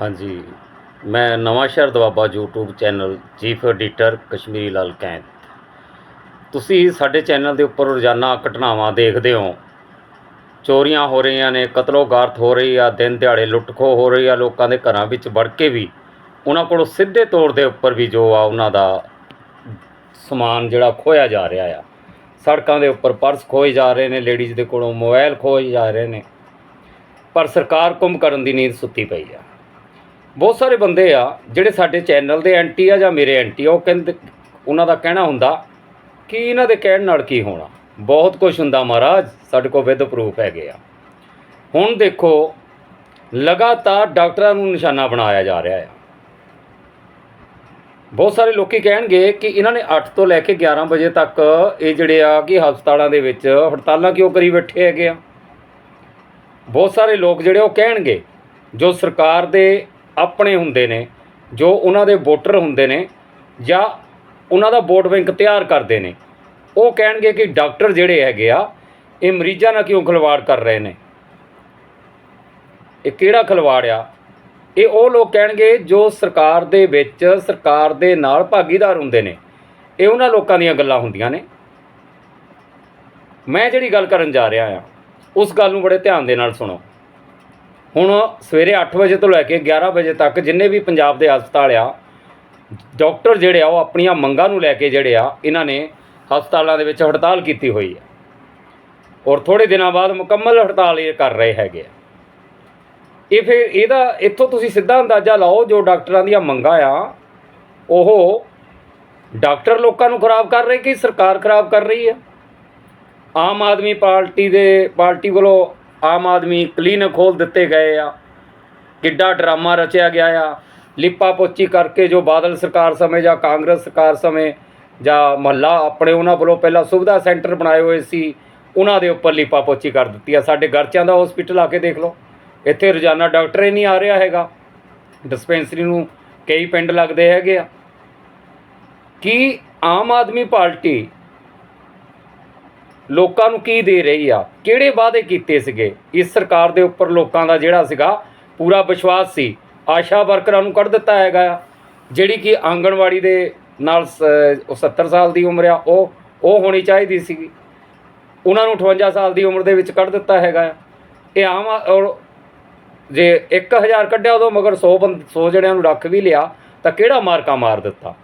ਹਾਂਜੀ। ਮੈਂ Nawan Shahr Doaba YouTube channel chief editor Kashmiri Lal Kaint ਤੁਸੀਂ ਸਾਡੇ ਚੈਨਲ ਦੇ ਉੱਪਰ ਰੋਜ਼ਾਨਾ ਘਟਨਾਵਾਂ ਦੇਖਦੇ ਹੋ। ਚੋਰੀਆਂ ਹੋ ਰਹੀਆਂ ਨੇ, ਕਤਲੋਗਾਰਤ ਹੋ ਰਹੀ ਆ, ਦਿਨ ਦਿਹਾੜੇ ਲੁੱਟਖੋ ਹੋ ਰਹੀ ਆ, ਲੋਕਾਂ ਦੇ ਘਰਾਂ ਵਿੱਚ ਵੜ ਕੇ ਵੀ। ਉਹਨਾਂ ਕੋਲੋਂ ਸਿੱਧੇ ਤੌਰ ਦੇ ਉੱਪਰ ਵੀ ਜੋ ਆ, ਉਹਨਾਂ ਦਾ ਸਮਾਨ ਜਿਹੜਾ ਖੋਇਆ ਜਾ ਰਿਹਾ ਆ। ਸੜਕਾਂ ਦੇ ਉੱਪਰ ਪਰਸ ਖੋਏ ਜਾ ਰਹੇ ਨੇ, ਲੇਡੀਜ਼ ਦੇ ਕੋਲੋਂ ਮੋਬਾਈਲ ਖੋਏ ਜਾ ਰਹੇ ਨੇ। ਪਰ ਸਰਕਾਰ ਕੁੰਭ ਕਰਨ ਦੀ ਨੀਂਦ ਸੁੱਤੀ ਪਈ ਆ। ਬਹੁਤ ਸਾਰੇ ਬੰਦੇ ਆ ਜਿਹੜੇ ਸਾਡੇ ਚੈਨਲ ਦੇ ਐਂਟੀ ਆ ਜਾਂ ਮੇਰੇ ਐਂਟੀ ਆ, ਉਹ ਕਹਿੰਦੇ ਉਹਨਾਂ ਦਾ ਕਹਿਣਾ ਹੁੰਦਾ ਕਿ ਇਹਨਾਂ ਦੇ ਕਹਿਣ ਨਾਲ ਕੀ ਹੋਣਾ। ਬਹੁਤ ਕੁਝ ਹੁੰਦਾ ਮਹਾਰਾਜ, ਸਾਡੇ ਕੋਲ ਵਿਦ ਪ੍ਰੂਫ ਹੈਗੇ ਆ। ਹੁਣ ਦੇਖੋ, ਲਗਾਤਾਰ ਡਾਕਟਰਾਂ ਨੂੰ ਨਿਸ਼ਾਨਾ ਬਣਾਇਆ ਜਾ ਰਿਹਾ ਆ। ਬਹੁਤ ਸਾਰੇ ਲੋਕੀ ਕਹਿਣਗੇ ਕਿ ਇਹਨਾਂ ਨੇ 8 ਤੋਂ ਲੈ ਕੇ 11 ਵਜੇ ਤੱਕ ਇਹ ਜਿਹੜੇ ਆ ਕਿ ਹਸਪਤਾਲਾਂ ਦੇ ਵਿੱਚ ਹੜਤਾਲਾਂ ਕਿਉਂ ਕਰੀ ਬੈਠੇ ਹੈਗੇ ਆ। ਬਹੁਤ ਸਾਰੇ ਲੋਕ ਜਿਹੜੇ ਉਹ ਕਹਿਣਗੇ, ਜੋ ਸਰਕਾਰ ਦੇ ਆਪਣੇ ਹੁੰਦੇ ਨੇ, ਜੋ ਉਹਨਾਂ ਦੇ ਵੋਟਰ ਹੁੰਦੇ ਨੇ ਜਾਂ ਉਹਨਾਂ ਦਾ ਵੋਟ ਬੈਂਕ ਤਿਆਰ ਕਰਦੇ ਨੇ। ਉਹ ਕਹਿਣਗੇ ਕਿ ਡਾਕਟਰ ਜਿਹੜੇ ਹੈਗੇ ਆ, ਇਹ ਮਰੀਜ਼ਾਂ ਨਾਲ ਕਿਉਂ ਖਿਲਵਾੜ ਕਰ ਰਹੇ ਨੇ? ਇਹ ਕਿਹੜਾ ਖਿਲਵਾੜ ਆ? ਇਹ ਉਹ ਲੋਕ ਕਹਿਣਗੇ ਜੋ ਸਰਕਾਰ ਦੇ ਵਿੱਚ, ਸਰਕਾਰ ਦੇ ਨਾਲ ਭਾਗੀਦਾਰ ਹੁੰਦੇ ਨੇ। ਇਹ ਉਹਨਾਂ ਲੋਕਾਂ ਦੀਆਂ ਗੱਲਾਂ ਹੁੰਦੀਆਂ ਨੇ। ਮੈਂ ਜਿਹੜੀ ਗੱਲ ਕਰਨ ਜਾ ਰਿਹਾ ਆ, ਉਸ ਗੱਲ ਨੂੰ ਬੜੇ ਧਿਆਨ ਦੇ ਨਾਲ ਸੁਣੋ। ਹੁਣ ਸਵੇਰੇ 8 ਵਜੇ ਤੋਂ ਲੈ ਕੇ 11 ਵਜੇ ਤੱਕ ਜਿੰਨੇ ਵੀ ਪੰਜਾਬ ਦੇ ਹਸਪਤਾਲ ਆ, ਡਾਕਟਰ ਜਿਹੜੇ ਆ, ਉਹ ਆਪਣੀਆਂ ਮੰਗਾਂ ਨੂੰ ਲੈ ਕੇ ਜਿਹੜੇ ਆ, ਇਹਨਾਂ ਨੇ ਹਸਪਤਾਲਾਂ ਦੇ ਵਿੱਚ ਹੜਤਾਲ ਕੀਤੀ ਹੋਈ ਹੈ ਔਰ ਥੋੜੇ ਦਿਨਾਂ ਬਾਅਦ ਮੁਕੰਮਲ ਹੜਤਾਲ ਇਹ ਕਰ ਰਹੇ ਹੈਗੇ ਆ। ਇਹ ਫਿਰ ਇਹਦਾ, ਇੱਥੋਂ ਤੁਸੀਂ ਸਿੱਧਾ ਅੰਦਾਜ਼ਾ ਲਾਓ, ਜੋ ਡਾਕਟਰਾਂ ਦੀਆਂ ਮੰਗਾਂ ਆ, ਉਹ ਡਾਕਟਰ ਲੋਕਾਂ ਨੂੰ ਖਰਾਬ ਕਰ ਰਹੇ ਕਿ ਸਰਕਾਰ ਖਰਾਬ ਕਰ ਰਹੀ ਹੈ ਆਮ ਆਦਮੀ ਪਾਰਟੀ ਦੇ, ਪਾਰਟੀ ਵੱਲੋਂ ਆਮ ਆਦਮੀ ਕਲੀਨਿਕ ਖੋਲ ਦਿੱਤੇ ਗਏ ਆ। ਕਿੱਡਾ ਡਰਾਮਾ ਰਚਿਆ ਗਿਆ ਆ। ਲਿਪਾ ਪੋਚੀ ਕਰਕੇ ਜੋ ਬਾਦਲ ਸਰਕਾਰ ਸਮੇਂ ਜਾਂ ਕਾਂਗਰਸ ਸਰਕਾਰ ਸਮੇਂ ਜਾਂ ਮਹੱਲਾ ਆਪਣੇ ਉਹਨਾਂ ਵੱਲੋਂ ਪਹਿਲਾਂ ਸੁਵਿਧਾ ਸੈਂਟਰ ਬਣਾਏ ਹੋਏ ਸੀ, ਉਹਨਾਂ ਦੇ ਉੱਪਰ ਲਿਪਾ ਪੋਚੀ ਕਰ ਦਿੱਤੀ ਆ। ਸਾਡੇ ਗਰਚਿਆਂ ਦਾ ਹਸਪੀਟਲ ਆ ਕੇ ਦੇਖ ਲਓ। ਇੱਥੇ ਰੋਜ਼ਾਨਾ ਡਾਕਟਰ ਹੀ ਨਹੀਂ ਆ ਰਿਹਾ ਹੈਗਾ। ਡਿਸਪੈਂਸਰੀ ਨੂੰ ਕਈ ਪਿੰਡ ਲੱਗਦੇ ਹੈਗੇ ਆ। ਕੀ ਆਮ ਆਦਮੀ ਪਾਰਟੀ ਲੋਕਾਂ ਨੂੰ ਕੀ ਦੇ ਰਹੀ ਆ? ਕਿਹੜੇ ਵਾਅਦੇ ਕੀਤੇ ਸੀਗੇ? ਇਸ ਸਰਕਾਰ ਦੇ ਉੱਪਰ ਲੋਕਾਂ ਦਾ ਜਿਹੜਾ ਸੀਗਾ ਪੂਰਾ ਵਿਸ਼ਵਾਸ ਸੀ। ਆਸ਼ਾ ਵਰਕਰਾਂ ਨੂੰ ਕੱਢ ਦਿੱਤਾ ਹੈਗਾ। ਆ ਜਿਹੜੀ ਕਿ ਆਂਗਣਵਾੜੀ ਦੇ ਨਾਲ ਸ- ਉਹ 70 ਸਾਲ ਦੀ ਉਮਰ ਆ, ਉਹ ਉਹ ਹੋਣੀ ਚਾਹੀਦੀ ਸੀਗੀ। ਉਹਨਾਂ ਨੂੰ 58 ਸਾਲ ਦੀ ਉਮਰ ਦੇ ਵਿੱਚ ਕੱਢ ਦਿੱਤਾ ਹੈਗਾ। ਆ ਇਹ ਆਮ ਔਰ ਜੇ 1000 ਕੱਢਿਆ ਉਦੋਂ ਮਗਰ 100 ਬੰਦ 100 ਜਣਿਆਂ ਨੂੰ ਰੱਖ ਵੀ ਲਿਆ, ਤਾਂ ਕਿਹੜਾ ਮਾਰਕਾ ਮਾਰ ਦਿੱਤਾ?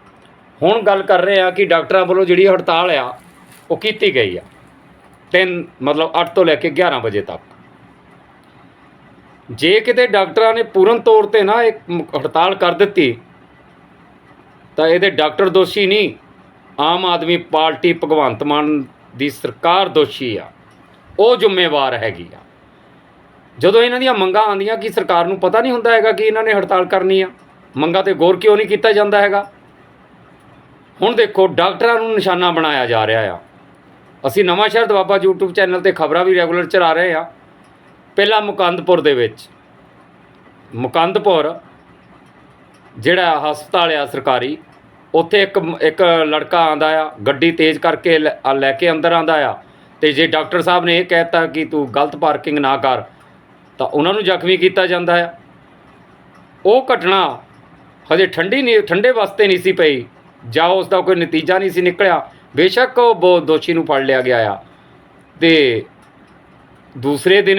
ਹੁਣ ਗੱਲ ਕਰ ਰਹੇ ਆ ਕਿ ਡਾਕਟਰਾਂ ਵੱਲੋਂ ਜਿਹੜੀ ਹੜਤਾਲ ਆ, ਉਹ ਕੀਤੀ ਗਈ ਆ। ਤਿੰਨ, ਮਤਲਬ 8 ਤੋਂ ਲੈ ਕੇ 11 ਵਜੇ ਤੱਕ। ਜੇ ਕਿਤੇ ਡਾਕਟਰਾਂ ਨੇ ਪੂਰਨ ਤੌਰ ਤੇ ਨਾ ਇੱਕ ਹੜਤਾਲ ਕਰ ਦਿੱਤੀ, ਤਾਂ ਇਹਦੇ ਡਾਕਟਰ ਦੋਸ਼ੀ ਨਹੀਂ, ਆਮ ਆਦਮੀ ਪਾਰਟੀ ਭਗਵੰਤ ਮਾਨ ਦੀ ਸਰਕਾਰ ਦੋਸ਼ੀ ਆ। ਉਹ ਜ਼ਿੰਮੇਵਾਰ ਹੈਗੀ ਆ। ਜਦੋਂ ਇਹਨਾਂ ਦੀਆਂ ਮੰਗਾਂ ਆਉਂਦੀਆਂ, ਕਿ ਸਰਕਾਰ ਨੂੰ ਪਤਾ ਨਹੀਂ ਹੁੰਦਾ ਹੈਗਾ ਕਿ ਇਹਨਾਂ ਨੇ ਹੜਤਾਲ ਕਰਨੀ ਆ? ਮੰਗਾਂ ਤੇ ਗੌਰ ਕਿਉਂ ਨਹੀਂ ਕੀਤਾ ਜਾਂਦਾ ਹੈਗਾ? ਹੁਣ ਦੇਖੋ, ਡਾਕਟਰਾਂ ਨੂੰ ਨਿਸ਼ਾਨਾ ਬਣਾਇਆ ਜਾ ਰਿਹਾ ਆ। ਅਸੀਂ ਨਵਾਂ ਸ਼ਹਿਰ ਦਵਾਬਾ YouTube ਚੈਨਲ ਤੇ ਖਬਰਾਂ ਵੀ ਰੈਗੂਲਰ ਚਲਾ ਰਹੇ ਆ ਪਹਿਲਾਂ ਮੁਕੰਦਪੁਰ ਦੇ ਵਿੱਚ। ਮੁਕੰਦਪੁਰ, ਜਿਹੜਾ ਹਸਪਤਾਲ ਆ ਸਰਕਾਰੀ, ਉੱਥੇ ਇੱਕ ਇੱਕ ਲੜਕਾ ਆਂਦਾ ਆ, ਗੱਡੀ ਤੇਜ਼ ਕਰਕੇ ਲੈ ਲੈ ਕੇ ਅੰਦਰ ਆਂਦਾ ਆ। ਤੇ ਜੇ ਡਾਕਟਰ ਸਾਹਿਬ ਨੇ ਇਹ ਕਹਿਤਾ ਕਿ ਤੂੰ ਗਲਤ ਪਾਰਕਿੰਗ ਨਾ ਕਰ, ਤਾਂ ਉਹਨਾਂ ਨੂੰ ਜ਼ਖਮੀ ਕੀਤਾ ਜਾਂਦਾ ਆ। ਉਹ ਘਟਨਾ ਹਜੇ ਠੰਡੀ ਨਹੀਂ ਠੰਡੇ ਵਾਸਤੇ ਨਹੀਂ ਸੀ ਪਈ। ਜਾਂ ਉਸ ਦਾ ਕੋਈ ਨਤੀਜਾ ਨਹੀਂ ਸੀ ਨਿਕਲਿਆ। ਬੇਸ਼ੱਕ ਉਹ ਬਹੁਤ ਦੋਸ਼ੀ ਨੂੰ ਫੜ ਲਿਆ ਗਿਆ ਆ। ਤੇ ਦੂਸਰੇ ਦਿਨ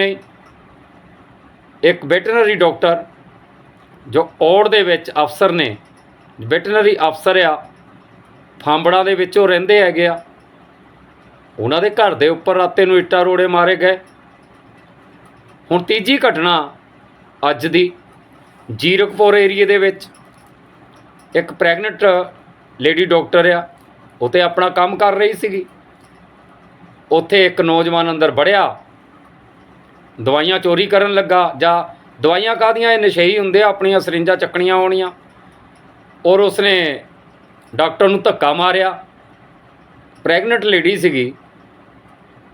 ਇੱਕ ਵੈਟਰਨਰੀ ਡਾਕਟਰ ਜੋ ਔੜ ਦੇ ਵਿੱਚ ਅਫਸਰ ਨੇ ਵੈਟਰਨਰੀ ਅਫਸਰ ਆ, ਫਾਂਬੜਾ ਦੇ ਵਿੱਚ ਉਹ ਰਹਿੰਦੇ ਹੈਗੇ ਆ। ਉਹਨਾਂ ਦੇ ਘਰ ਦੇ ਉੱਪਰ ਰਾਤੇ ਨੂੰ ਇੱਟਾਂ ਰੋੜੇ ਮਾਰੇ ਗਏ। ਹੁਣ ਤੀਜੀ ਘਟਨਾ ਅੱਜ ਦੀ ਜੀਰਕਪੁਰ ਏਰੀਏ ਦੇ ਵਿੱਚ ਇੱਕ ਪ੍ਰੈਗਨੈਂਟ ਲੇਡੀ ਡਾਕਟਰ ਆ। ਉਹ ਤੇ ਆਪਣਾ ਕੰਮ ਕਰ ਰਹੀ ਸੀਗੀ। ਉੱਥੇ ਇੱਕ ਨੌਜਵਾਨ ਅੰਦਰ ਵੜਿਆ। ਦਵਾਈਆਂ ਚੋਰੀ ਕਰਨ ਲੱਗਾ ਜਾਂ ਦਵਾਈਆਂ ਕਾਹਦੀਆਂ? ਇਹ ਨਸ਼ਈ ਹੁੰਦੇ ਆ, ਆਪਣੀਆਂ ਸਰਿੰਜਾਂ ਚੱਕਣੀਆਂ ਆਉਣੀਆਂ। ਔਰ ਉਸਨੇ ਡਾਕਟਰ ਨੂੰ ਧੱਕਾ ਮਾਰਿਆ। ਪ੍ਰੈਗਨੈਂਟ ਲੇਡੀ ਸੀਗੀ।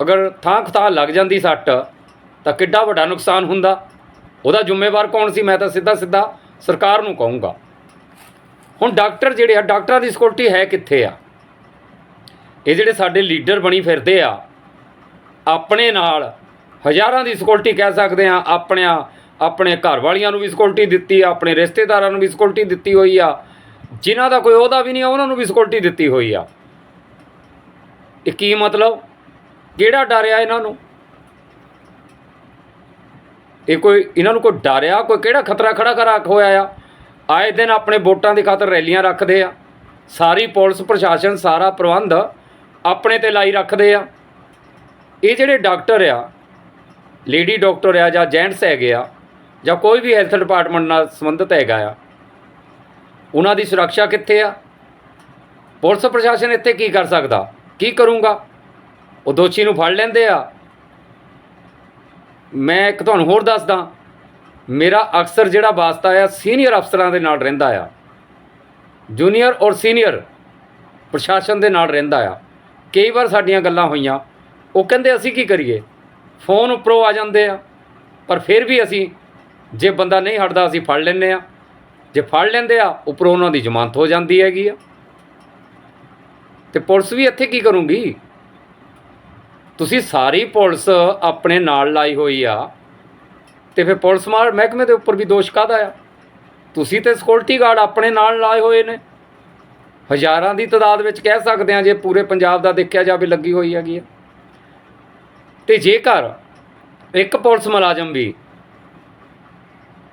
ਅਗਰ ਥਾਂ ਥਾਂ ਲੱਗ ਜਾਂਦੀ ਸੱਟ, ਤਾਂ ਕਿੱਡਾ ਵੱਡਾ ਨੁਕਸਾਨ ਹੁੰਦਾ। ਉਹਦਾ ਜ਼ਿੰਮੇਵਾਰ ਕੌਣ ਸੀ? ਮੈਂ ਤਾਂ ਸਿੱਧਾ ਸਿੱਧਾ ਸਰਕਾਰ ਨੂੰ ਕਹੂੰਗਾ। ਹੁਣ ਡਾਕਟਰ ਜਿਹੜੇ ਆ, ਡਾਕਟਰਾਂ ਦੀ ਸਿਕਿਉਰਿਟੀ ਹੈ ਕਿੱਥੇ ਆ? ਇਹ ਜਿਹੜੇ ਸਾਡੇ ਲੀਡਰ ਬਣੀ ਫਿਰਦੇ ਆ, ਆਪਣੇ ਨਾਲ ਹਜ਼ਾਰਾਂ ਦੀ ਸਿਕਿਉਰਿਟੀ ਕਹਿ ਸਕਦੇ ਆ, ਆਪਣਿਆਂ, ਆਪਣੇ ਘਰ ਵਾਲੀਆਂ ਨੂੰ ਵੀ ਸਿਕਿਉਰਿਟੀ ਦਿੱਤੀ ਆ, ਆਪਣੇ ਰਿਸ਼ਤੇਦਾਰਾਂ ਨੂੰ ਵੀ ਸਿਕਿਉਰਿਟੀ ਦਿੱਤੀ ਹੋਈ ਆ, ਜਿਨ੍ਹਾਂ ਦਾ ਕੋਈ ਉਹਦਾ ਵੀ ਨਹੀਂ ਆ, ਉਹਨਾਂ ਨੂੰ ਵੀ ਸਿਕਿਉਰਿਟੀ ਦਿੱਤੀ ਹੋਈ ਆ। ਇਹ ਕੀ ਮਤਲਬ? ਕਿਹੜਾ ਡਰਿਆ ਇਹਨਾਂ ਨੂੰ? ਇਹ ਕੋਈ, ਇਹਨਾਂ ਨੂੰ ਕੋਈ ਡਰਿਆ ਕੋਈ ਕਿਹੜਾ ਖਤਰਾ ਖੜਾ ਕਰ ਹੋਇਆ ਆ? ਆਏ ਦਿਨ ਆਪਣੇ ਵੋਟਾਂ ਦੀ ਖਾਤਰ ਰੈਲੀਆਂ ਰੱਖਦੇ ਆ। ਸਾਰੀ ਪੁਲਿਸ, ਪ੍ਰਸ਼ਾਸਨ, ਸਾਰਾ ਪ੍ਰਬੰਧ ਆਪਣੇ ਤੇ ਲਾਈ ਰੱਖਦੇ ਆ। ਇਹ ਜਿਹੜੇ ਡਾਕਟਰ ਆ, ਲੇਡੀ ਡਾਕਟਰ ਆ ਜਾਂ ਜੈਂਟਸ ਹੈਗੇ ਆ ਜਾਂ ਕੋਈ ਵੀ ਹੈਲਥ ਡਿਪਾਰਟਮੈਂਟ ਨਾਲ ਸੰਬੰਧਿਤ ਹੈਗਾ ਆ, ਉਹਨਾਂ ਦੀ ਸੁਰੱਖਿਆ ਕਿੱਥੇ ਆ? ਪੁਲਿਸ ਪ੍ਰਸ਼ਾਸਨ ਇੱਥੇ ਕੀ ਕਰ ਸਕਦਾ? ਕੀ ਕਰੂੰਗਾ? ਉਹ ਦੋਸ਼ੀ ਨੂੰ ਫੜ ਲੈਂਦੇ ਆ। ਮੈਂ ਇੱਕ ਤੁਹਾਨੂੰ ਹੋਰ ਦੱਸਦਾ, ਮੇਰਾ ਅਕਸਰ ਜਿਹੜਾ ਵਾਸਤਾ ਆ, ਸੀਨੀਅਰ ਅਫਸਰਾਂ ਦੇ ਨਾਲ ਰਹਿੰਦਾ ਆ। ਜੂਨੀਅਰ ਔਰ ਸੀਨੀਅਰ ਪ੍ਰਸ਼ਾਸਨ ਦੇ ਨਾਲ ਰਹਿੰਦਾ ਆ। ਕਈ ਵਾਰ ਸਾਡੀਆਂ ਗੱਲਾਂ ਹੋਈਆਂ। ਉਹ ਕਹਿੰਦੇ, ਅਸੀਂ ਕੀ ਕਰੀਏ? ਫੋਨ ਉੱਪਰੋਂ ਆ ਜਾਂਦੇ ਆ। ਪਰ ਫਿਰ ਵੀ ਅਸੀਂ, ਜੇ ਬੰਦਾ ਨਹੀਂ ਹਟਦਾ, ਅਸੀਂ ਫੜ ਲੈਂਦੇ ਆ। ਜੇ ਫੜ ਲੈਂਦੇ ਆ, ਉੱਪਰੋਂ ਉਹਨਾਂ ਦੀ ਜ਼ਮਾਨਤ ਹੋ ਜਾਂਦੀ ਹੈਗੀ ਆ। ਤੇ ਪੁਲਿਸ ਵੀ ਇੱਥੇ ਕੀ ਕਰੂੰਗੀ? ਤੁਸੀਂ ਸਾਰੀ ਪੁਲਿਸ ਆਪਣੇ ਨਾਲ ਲਾਈ ਹੋਈ ਆ। ਤੇ ਫਿਰ ਪੁਲਿਸ ਮਾਰ ਮਹਿਕਮੇ ਦੇ ਉੱਪਰ ਵੀ ਦੋਸ਼ ਕਾਹਦਾ ਆ? ਤੁਸੀਂ ਤੇ ਸਿਕਿਉਰਿਟੀ ਗਾਰਡ ਆਪਣੇ ਨਾਲ ਲਾਏ ਹੋਏ ਨੇ। ਹਜ਼ਾਰਾਂ ਦੀ ਤਾਦਾਦ ਵਿੱਚ ਕਹਿ ਸਕਦੇ ਆ ਜੇ ਪੂਰੇ ਪੰਜਾਬ ਦਾ ਦੇਖਿਆ ਜਾਵੇ ਲੱਗੀ ਹੋਈ ਹੈਗੀ ਆ ਤੇ ਜੇਕਰ ਇੱਕ ਪੁਲਿਸ ਮੁਲਾਜ਼ਮ ਵੀ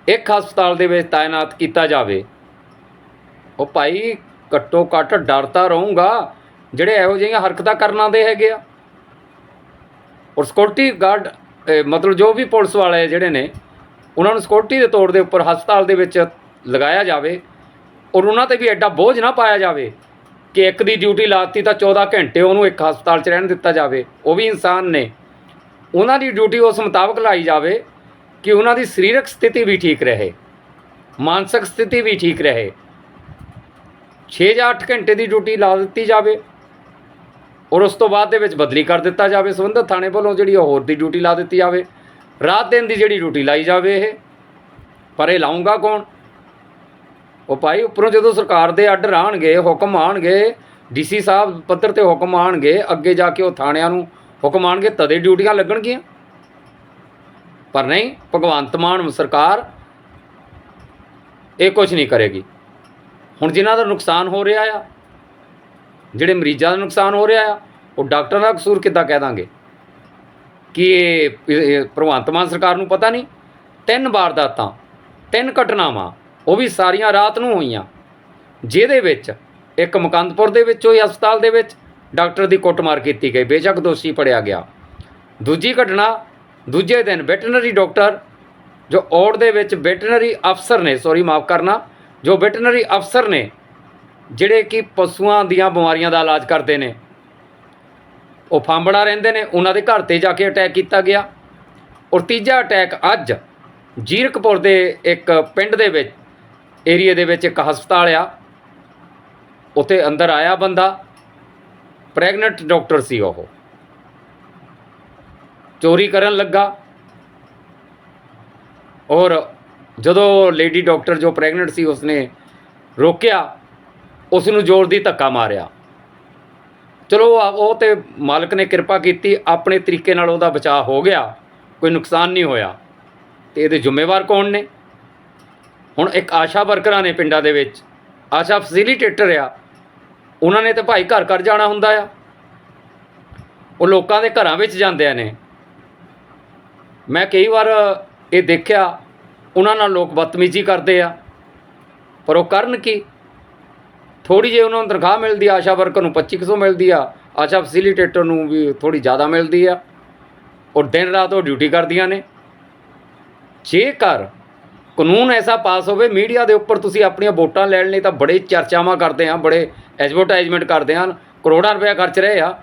ਇੱਕ ਹਸਪਤਾਲ ਦੇ ਵਿੱਚ ਤਾਇਨਾਤ ਕੀਤਾ ਜਾਵੇ, ਉਹ ਭਾਈ ਘੱਟੋ ਘੱਟ ਡਰਤਾ ਰਹੂੰਗਾ, ਜਿਹੜੇ ਇਹੋ ਜਿਹੀਆਂ ਹਰਕਤਾਂ ਕਰਨ ਆਉਂਦੇ ਹੈਗੇ ਆ। ਔਰ ਸਿਕਿਉਰਿਟੀ ਗਾਰਡ ਮਤਲਬ ਜੋ ਵੀ ਪੁਲਿਸ ਵਾਲੇ ਜਿਹੜੇ ਨੇ, ਉਹਨਾਂ ਨੂੰ ਸਿਕਿਉਰਿਟੀ ਦੇ ਤੌਰ ਦੇ ਉੱਪਰ ਹਸਪਤਾਲ ਦੇ ਵਿੱਚ ਲਗਾਇਆ ਜਾਵੇ। ਔਰ ਉਹਨਾਂ ਤੇ ਵੀ ਐਡਾ ਬੋਝ ਨਾ ਪਾਇਆ ਜਾਵੇ ਕਿ ਇੱਕ ਦੀ ਡਿਊਟੀ ਲਾਤੀ ਤਾਂ 14 ਘੰਟੇ ਉਹਨੂੰ ਇੱਕ ਹਸਪਤਾਲ 'ਚ ਰਹਿਣ ਦਿੱਤਾ ਜਾਵੇ। ਉਹ ਵੀ ਇਨਸਾਨ ਨੇ। ਉਹਨਾਂ ਦੀ ਡਿਊਟੀ ਉਸ ਮੁਤਾਬਕ ਲਾਈ ਜਾਵੇ ਕਿ ਉਹਨਾਂ ਦੀ ਸਰੀਰਕ ਸਥਿਤੀ ਵੀ ਠੀਕ ਰਹੇ, ਮਾਨਸਿਕ ਸਥਿਤੀ ਵੀ ਠੀਕ ਰਹੇ। 6 ਜਾਂ 8 ਘੰਟੇ ਦੀ ਡਿਊਟੀ ਲਾ ਦਿੱਤੀ ਜਾਵੇ ਔਰ ਉਸ ਤੋਂ ਬਾਅਦ ਦੇ ਵਿੱਚ ਬਦਲੀ ਕਰ ਦਿੱਤਾ ਜਾਵੇ। ਸੰਬੰਧਿਤ ਥਾਣੇ ਵੱਲੋਂ ਜਿਹੜੀ ਉਹ ਹੋਰ ਦੀ ਡਿਊਟੀ ਲਾ ਦਿੱਤੀ ਜਾਵੇ। ਰਾਤ ਦਿਨ ਦੀ ਜਿਹੜੀ ਡਿਊਟੀ ਲਾਈ ਜਾਵੇ ਇਹ। ਪਰ ਇਹ ਲਾਉਂਗਾ ਕੌਣ? ਉਹ ਭਾਈ ਉੱਪਰੋਂ ਜਦੋਂ ਸਰਕਾਰ ਦੇ ਆਰਡਰ ਆਣਗੇ ਹੁਕਮ ਆਣਗੇ ਡੀਸੀ ਸਾਹਿਬ ਪੱਧਰ ਤੇ ਹੁਕਮ ਆਣਗੇ ਅੱਗੇ ਜਾ ਕੇ ਉਹ ਥਾਣਿਆਂ ਨੂੰ ਹੁਕਮ ਆਣਗੇ ਤਦੇ ਡਿਊਟੀਆਂ ਲੱਗਣਗੀਆਂ। ਪਰ ਨਹੀਂ, ਭਗਵੰਤ ਮਾਨ ਸਰਕਾਰ ਇਹ ਕੁਝ ਨਹੀਂ ਕਰੇਗੀ। ਹੁਣ ਜਿਨ੍ਹਾਂ ਦਾ ਨੁਕਸਾਨ ਹੋ ਰਿਹਾ ਆ, ਜਿਹੜੇ ਮਰੀਜ਼ਾਂ ਦਾ ਨੁਕਸਾਨ ਹੋ ਰਿਹਾ ਆ, ਉਹ ਡਾਕਟਰਾਂ ਦਾ ਕਸੂਰ ਕਿੱਦਾਂ ਕਹਿ ਦਾਂਗੇ? ਕਿ ਇਹ ਇਹ ਭਗਵੰਤ ਮਾਨ ਸਰਕਾਰ ਨੂੰ ਪਤਾ ਨਹੀਂ? ਤਿੰਨ ਵਾਰਦਾਤਾਂ, ਤਿੰਨ ਘਟਨਾਵਾਂ ਉਹ ਵੀ ਸਾਰੀਆਂ ਰਾਤ ਨੂੰ ਹੋਈਆਂ। ਜਿਹਦੇ ਵਿੱਚ, ਇੱਕ ਮੁਕੰਦਪੁਰ ਦੇ ਵਿੱਚ ਹੋਈ ਹਸਪਤਾਲ ਦੇ ਵਿੱਚ ਡਾਕਟਰ ਦੀ ਕੁੱਟਮਾਰ ਕੀਤੀ ਗਈ। ਬੇਸ਼ੱਕ ਦੋਸ਼ੀ ਫੜਿਆ ਗਿਆ। ਦੂਜੀ ਘਟਨਾ, ਦੂਜੇ ਦਿਨ ਵੈਟਰਨਰੀ ਡਾਕਟਰ, ਜੋ ਔੜ ਦੇ ਵਿੱਚ ਵੈਟਰਨਰੀ ਅਫਸਰ ਨੇ, ਸੌਰੀ ਮਾਫ ਕਰਨਾ, ਜੋ ਵੈਟਰਨਰੀ ਅਫਸਰ ਨੇ, ਜਿਹੜੇ ਕਿ ਪਸ਼ੂਆਂ ਦੀਆਂ ਬਿਮਾਰੀਆਂ ਦਾ ਇਲਾਜ ਕਰਦੇ ਨੇ, ਉਹ ਫਾਂਬੜਾ ਰਹਿੰਦੇ ਨੇ। ਉਹਨਾਂ ਦੇ ਘਰ ਤੇ ਜਾ ਕੇ ਅਟੈਕ ਕੀਤਾ ਗਿਆ। ਔਰ ਤੀਜਾ ਅਟੈਕ ਅੱਜ ਜੀਰਕਪੁਰ ਦੇ ਇੱਕ ਪਿੰਡ ਦੇ ਵਿੱਚ ਏਰੀਆ ਦੇ ਵਿੱਚ ਇੱਕ ਹਸਪਤਾਲ ਆ, ਉੱਥੇ ਅੰਦਰ ਆਇਆ ਬੰਦਾ, ਪ੍ਰੈਗਨੈਂਟ ਡਾਕਟਰ ਸੀ ਉਹ। ਚੋਰੀ ਕਰਨ ਲੱਗਾ। ਔਰ ਜਦੋਂ ਲੇਡੀ ਡਾਕਟਰ ਜੋ ਪ੍ਰੈਗਨੈਂਟ ਸੀ, ਉਸਨੇ ਰੋਕਿਆ ਉਸ ਨੂੰ ਜ਼ੋਰ ਦੀ ਧੱਕਾ ਮਾਰਿਆ। ਚਲੋ ਉਹ ਤੇ ਮਾਲਕ ਨੇ ਕਿਰਪਾ ਕੀਤੀ, ਆਪਣੇ ਤਰੀਕੇ ਨਾਲ ਉਹਦਾ ਬਚਾਅ ਹੋ ਗਿਆ, ਕੋਈ ਨੁਕਸਾਨ ਨਹੀਂ ਹੋਇਆ। ਤੇ ਇਹਦੇ ਜ਼ਿੰਮੇਵਾਰ ਕੌਣ ਨੇ? ਹੁਣ ਇੱਕ ਆਸ਼ਾ ਵਰਕਰਾਂ ਨੇ ਪਿੰਡਾਂ ਦੇ ਵਿੱਚ, ਆਸ਼ਾ ਫੈਸਿਲੀਟੇਟਰ ਆ ਉਹਨਾਂ ਨੇ ਤੇ ਭਾਈ ਘਰ ਘਰ ਜਾਣਾ ਹੁੰਦਾ ਆ। ਉਹ ਲੋਕਾਂ ਦੇ ਘਰਾਂ ਵਿੱਚ ਜਾਂਦੇ ਨੇ। ਮੈਂ ਕਈ ਵਾਰ ਇਹ ਦੇਖਿਆ, ਉਹਨਾਂ ਨਾਲ ਲੋਕ ਬਦਤਮੀਜ਼ੀ ਕਰਦੇ ਆ। ਪਰ ਉਹ ਕਰਨ ਕੀ? ਥੋੜੀ ਜਿਹੀ ਉਹਨਾਂ ਨੂੰ ਤਨਖਾਹ ਮਿਲਦੀ ਆ, ਆਸ਼ਾ ਵਰਕਰ ਨੂੰ 2500 ਮਿਲਦੀ ਆ, ਆਸ਼ਾ ਫੈਸਿਲੀਟੇਟਰ ਨੂੰ ਵੀ ਥੋੜੀ ਜ਼ਿਆਦਾ ਮਿਲਦੀ ਆ। ਔਰ ਦਿਨ ਰਾਤ ਉਹ ਡਿਊਟੀ ਕਰਦੀਆਂ ਨੇ। ਜੇਕਰ ਕਾਨੂੰਨ ਐਸਾ ਪਾਸ ਹੋਵੇ, ਮੀਡੀਆ ਦੇ ਉੱਪਰ ਤੁਸੀਂ ਆਪਣੀਆਂ ਵੋਟਾਂ ਲੈਣ ਲਈ ਤਾਂ ਬੜੇ ਚਰਚਾਵਾਂ ਕਰਦੇ ਆ, ਬੜੇ ਐਡਵਰਟਾਈਜ਼ਮੈਂਟ ਕਰਦੇ ਹਨ ਕਰੋੜਾਂ ਰੁਪਏ ਖਰਚ ਰਹੇ ਆ।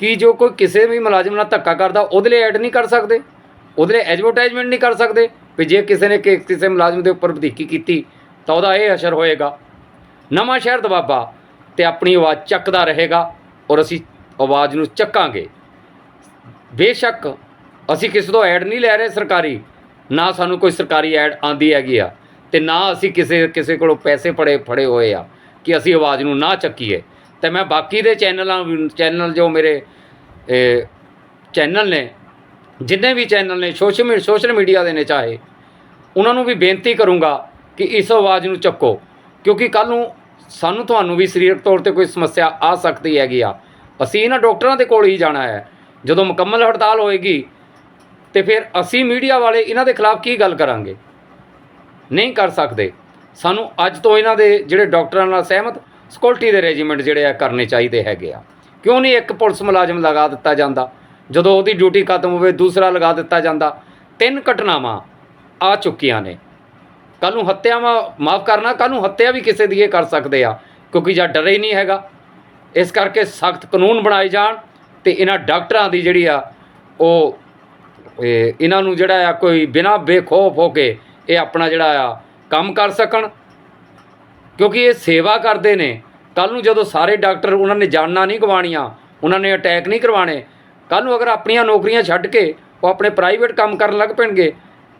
ਕਿ ਜੋ ਕੋਈ ਕਿਸੇ ਵੀ ਮੁਲਾਜ਼ਮ ਨਾਲ ਧੱਕਾ ਕਰਦਾ, ਉਹਦੇ ਲਈ ਐਡ ਨਹੀਂ ਕਰ ਸਕਦੇ, ਉਹਦੇ ਲਈ ਐਡਵਰਟਾਈਜ਼ਮੈਂਟ ਨਹੀਂ ਕਰ ਸਕਦੇ। ਵੀ ਜੇ ਕਿਸੇ ਨੇ ਕਿਸੇ ਮੁਲਾਜ਼ਮ ਦੇ ਉੱਪਰ ਵਧੀਕੀ ਕੀਤੀ, ਤਾਂ ਉਹਦਾ ਇਹ ਅਸਰ ਹੋਏਗਾ। ਨਵਾਂ ਸ਼ਹਿਰ ਦਬਾਬਾ ਤੇ ਆਪਣੀ ਆਵਾਜ਼ ਚੱਕਦਾ ਰਹੇਗਾ ਔਰ ਅਸੀਂ ਆਵਾਜ਼ ਨੂੰ ਚੱਕਾਂਗੇ। ਬੇਸ਼ੱਕ ਅਸੀਂ ਕਿਸੇ ਤੋਂ ਐਡ ਨਹੀਂ ਲੈ ਰਹੇ ਸਰਕਾਰੀ ਨਾ ਸਾਨੂੰ ਕੋਈ ਸਰਕਾਰੀ ਐਡ ਆਂਦੀ ਹੈਗੀ ਆ ਤੇ ਨਾ ਅਸੀਂ ਕਿਸੇ ਕਿਸੇ ਕੋਲੋਂ ਪੈਸੇ ਫੜੇ ਫੜੇ ਹੋਏ ਆ ਕਿ ਅਸੀਂ ਆਵਾਜ਼ ਨੂੰ ਨਾ ਚੱਕੀਏ। ਤੇ ਮੈਂ ਬਾਕੀ ਦੇ ਚੈਨਲਾਂ ਚੈਨਲ ਜੋ ਮੇਰੇ ਚੈਨਲ ਨੇ, ਜਿੰਨੇ ਵੀ ਚੈਨਲ ਨੇ, ਸੋਸ਼ਲ ਮੀ- ਸੋਸ਼ਲ ਮੀਡੀਆ ਦੇ ਨੇ ਚਾਹੇ, ਉਹਨਾਂ ਨੂੰ ਵੀ ਬੇਨਤੀ ਕਰੂੰਗਾ ਕਿ ਇਸ ਆਵਾਜ਼ ਨੂੰ ਚੱਕੋ। ਕਿਉਂਕਿ ਕੱਲ ਨੂੰ ਸਾਨੂੰ ਤੁਹਾਨੂੰ ਵੀ ਸਰੀਰਕ ਤੌਰ ਤੇ ਕੋਈ ਸਮੱਸਿਆ ਆ ਸਕਦੀ ਹੈਗੀ ਆ। ਅਸੀਂ ਇਹਨਾਂ ਡਾਕਟਰਾਂ ਦੇ ਕੋਲ ਹੀ ਜਾਣਾ ਹੈ। ਜਦੋਂ ਮੁਕੰਮਲ ਹੜਤਾਲ ਹੋਏਗੀ ਤੇ ਫਿਰ ਅਸੀਂ ਮੀਡੀਆ ਵਾਲੇ ਇਹਨਾਂ ਦੇ ਖਿਲਾਫ ਕੀ ਗੱਲ ਕਰਾਂਗੇ? ਨਹੀਂ ਕਰ ਸਕਦੇ। ਸਾਨੂੰ ਅੱਜ ਤੋਂ ਇਹਨਾਂ ਦੇ ਜਿਹੜੇ ਡਾਕਟਰਾਂ ਨਾਲ ਸਹਿਮਤ ਸਕਿਉਰਟੀ ਦੇ ਰੈਜੀਮੈਂਟ ਜਿਹੜੇ ਆ ਕਰਨੇ ਚਾਹੀਦੇ ਹੈਗੇ ਆ। ਕਿਉਂ ਨਹੀਂ ਇੱਕ ਪੁਲਿਸ ਮੁਲਾਜ਼ਮ ਲਗਾ ਦਿੱਤਾ ਜਾਂਦਾ? ਜਦੋਂ ਉਹਦੀ ਡਿਊਟੀ ਖਤਮ ਹੋਵੇ, ਦੂਸਰਾ ਲਗਾ ਦਿੱਤਾ ਜਾਂਦਾ। ਤਿੰਨ ਘਟਨਾਵਾਂ ਆ ਚੁੱਕੀਆਂ ਨੇ। ਕੱਲ ਨੂੰ ਹੱਤਿਆਵਾਂ ਮਾਫ ਕਰਨਾ ਕੱਲ ਨੂੰ ਹੱਤਿਆ ਵੀ ਕਿਸੇ ਦੀ ਇਹ ਕਰ ਸਕਦੇ ਆ, ਕਿਉਂਕਿ ਜਾਂ ਡਰੇ ਹੀ ਨਹੀਂ ਹੈਗਾ। ਇਸ ਕਰਕੇ ਸਖਤ ਕਾਨੂੰਨ ਬਣਾਏ ਜਾਣ ਤੇ ਇਹਨਾਂ ਡਾਕਟਰਾਂ ਦੀ ਜਿਹੜੀ ਆ, ਉਹ ਇਹ ਇਹਨਾਂ ਨੂੰ ਜਿਹੜਾ ਆ ਕੋਈ ਬਿਨਾਂ ਬੇਖੌਫ ਹੋ ਕੇ ਇਹ ਆਪਣਾ ਜਿਹੜਾ ਆ ਕੰਮ ਕਰ ਸਕਣ। ਕਿਉਂਕਿ ਇਹ ਸੇਵਾ ਕਰਦੇ ਨੇ। ਕੱਲ ਨੂੰ ਜਦੋਂ ਸਾਰੇ ਡਾਕਟਰ ਉਹਨਾਂ ਨੇ ਜਾਨਾਂ ਨਹੀਂ ਗਵਾਣੀਆਂ ਉਹਨਾਂ ਨੇ ਅਟੈਕ ਨਹੀਂ ਕਰਵਾਣੇ ਕੱਲ ਨੂੰ ਅਗਰ ਆਪਣੀਆਂ ਨੌਕਰੀਆਂ ਛੱਡ ਕੇ ਉਹ ਆਪਣੇ ਪ੍ਰਾਈਵੇਟ ਕੰਮ ਕਰਨ ਲੱਗ ਪੈਣਗੇ,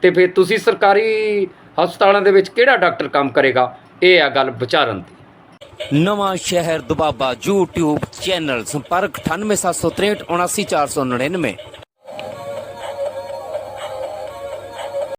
ਤੇ ਫਿਰ ਤੁਸੀਂ ਸਰਕਾਰੀ ਹਸਪਤਾਲਾਂ ਦੇ ਵਿੱਚ ਕਿਹੜਾ ਡਾਕਟਰ ਕੰਮ ਕਰੇਗਾ? ਇਹ ਆ ਗੱਲ ਵਿਚਾਰਨ ਦੀ। ਨਵਾਂ ਸ਼ਹਿਰ ਦੁਬਾਬਾ YouTube ਚੈਨਲ ਸੰਪਰਕ 9876379499